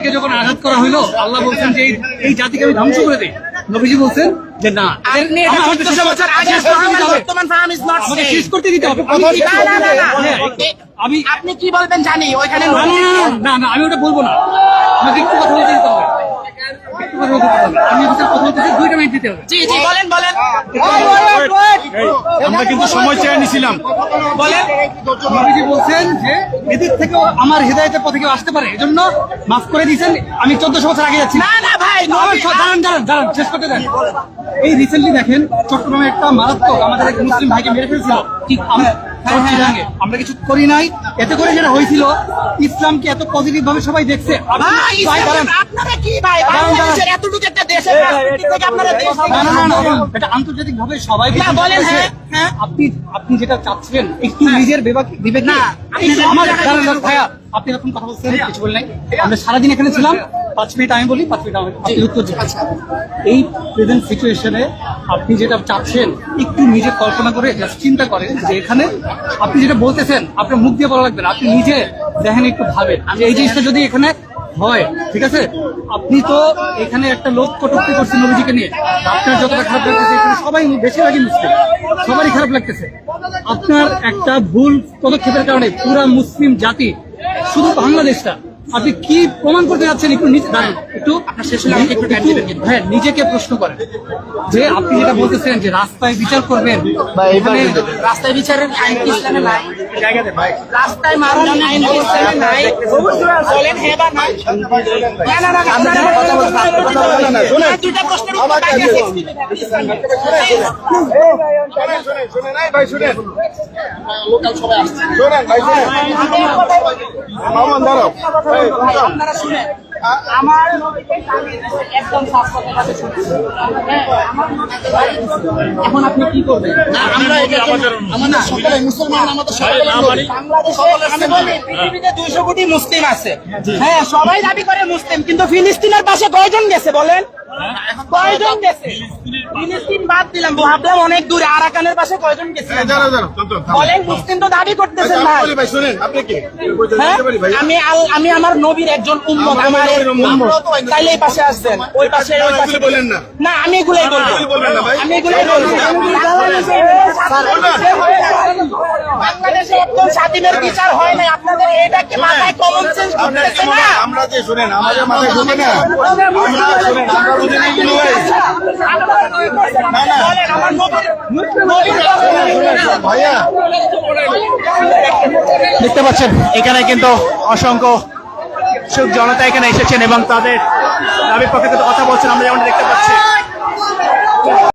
কে যখন আঘাত করা আল্লাহ বলছেন যে এই- জাতিকে আমি ধ্বংস করে দেই। নবীজি বলছেন যে না আপনি এটা আমার- আমাকে 1400 বছর আগে শেষ করতে দিতে হবে। আমি। হ্যাঁ, আমি আপনি কি বলবেন জানি ওইখানে না, না, না, না, না না আমি ওটা বলব না। আমাকে একটু কথা বলতে দিতে হবে একটু কথা বলতে দিতে হবে। আমি আপনার কথা বলতেছি দুইটা মিনিট দিতে হবে। জি জি বলেন বলেন। আমরা কিন্তু সময় চেয়ে নিছিলাম। বলেন। নবীজি বলছেন যে এদের থেকেও আমার হৃদায়তের পথে কেউ আসতে পারে এজন্য মাফ করে দিয়েছেন। আমি চোদ্দশো বছর আগে যাচ্ছি। না না ভাই আমার নবী- স- দাঁড়ান দাঁড়ান দাঁড়ান শেষ করতে দেন। এই রিসেন্টলি দেখেন চট্টগ্রামে একটা মারাত্মক আমাদের এক মুসলিম ভাইকে মেরে ফেলছিল। ঠিক আম- আমরা কিছু করি নাই। এতে করে যেটা হয়েছিল ইসলামকে এত পজিটিভ ভাবে সবাই দেখছে। আপনারা কি ভাই? দাঁড়ান, এতটুকু একটা দেশের রাজনীতি থেকে আপনারা দেশ না না না না এটা আন্তর্জাতিক ভাবে সবাই না, বলেন, হ্যাঁ, হ্যাঁ। আপনি আপনি যেটা চাচ্ছেন একটু নিজের বিবেক বিবেক না, আমার দাঁড়ান, ভাইয়া আপনি এখন কথা বলছেন কিছু বলেন আমরা সারাদিন এখানে ছিলাম পাঁচ মিনিট আমি বলি পাঁচ মিনিট আমি- আপনি উত্তর এই প্রেজেন্ট সিচুয়েশনে আপনি যেটা চাচ্ছেন একটু নিজে কল্পনা করে চিন্তা করেন যে এখানে আপনি যেটা বলতেছেন আপনার মুখ দিয়ে বলা লাগবে না আপনি নিজে দেখেন একটু ভাবেন। যে এই জিনিসটা যদি এখানে হয়, ঠিক আছে? আপনি তো এখানে একটা লোক কটুক্তি করছেন নবীজিকে নিয়ে। আপনার যতটা খারাপ লাগতেছে, এখানে সবাই বেশিরভাগই মুসলিম। সবারই খারাপ লাগতেছে। আপনার একটা ভুল পদক্ষেপের কারণে পুরা মুসলিম জাতি, শুধু বাংলাদেশটা আপনি কি প্রমাণ করতে যাচ্ছেন? একটু নিচে দাঁড়ান। একটু আপনার শেষ হলে আমাকে একটু time দিবেন। হ্যাঁ নিজেকে প্রশ্ন করেন। যে আপনি যেটা বলতেছেন যে রাস্তায় বিচার করবেন এখানে রাস্তায় বিচারের আইন কি ইসলামে নাই? রাস্তায় মারার আইন কি ইসলামে নাই? বলেন হ্যাঁ বা না না না না আপনারা কথা বলছেন দুটা প্রশ্নের উত্তর বাকি আছে। ইসলামে। শোনেন শোনেন। এই ভাই শুনেন শোনেন ভাই শোনেন। মামন দাঁড়াও। এই, আপনারা শুনেন। আমার একদম সাফ কাছে শুনেছি। হ্যাঁ, এখন আপনি কি করবেন? আমরা আমাদের সকলে মুসলমান আমাদের সকলে বাংলাদেশে পৃথিবীতে দুইশো কোটি মুসলিম আছে। হ্যাঁ সবাই দাবি করে মুসলিম কিন্তু ফিলিস্তিনের পাশে কয়জন গেছে বলেন? কয়জন গেছে? ফিলিস্তিন বাদ দিলাম ভাবলাম অনেক দূরে আরাকানের পাশে কয়জন গেছে? দাঁড়াও দাঁড়াও চল চল বলেন মুসলিম তো দাবি করতেছেন ভাই। ভাই শুনেন আপনি কি? জানতে পারি ভাই আমি আমি আমার নবীর একজন উম্মত আমার। তাইলে এই পাশে আসবেন ওই পাশে ওই পাশে। বলেন না। না আমি এগুলাই বলব। না। আমি এগুলাই বলব। বাংলাদেশে একদম স্বাধীনের বিচার হয় নাই। আপনাদের এটা কি মাথায় কমন সেন্স করতেছে না? যে আমাদের মাথায় ঢোকে না। আমরা আমরা বুঝি না এগুলো ভাই। বলেন, আমার নবীর- নবীর- ভাইয়া দেখতে পাচ্ছেন এখানে কিন্তু অসংখ্য সুখ জনতা এখানে এসেছেন এবং তাদের দাবির পক্ষে কথা বলছেন আমরা যেমন দেখতে পাচ্ছি।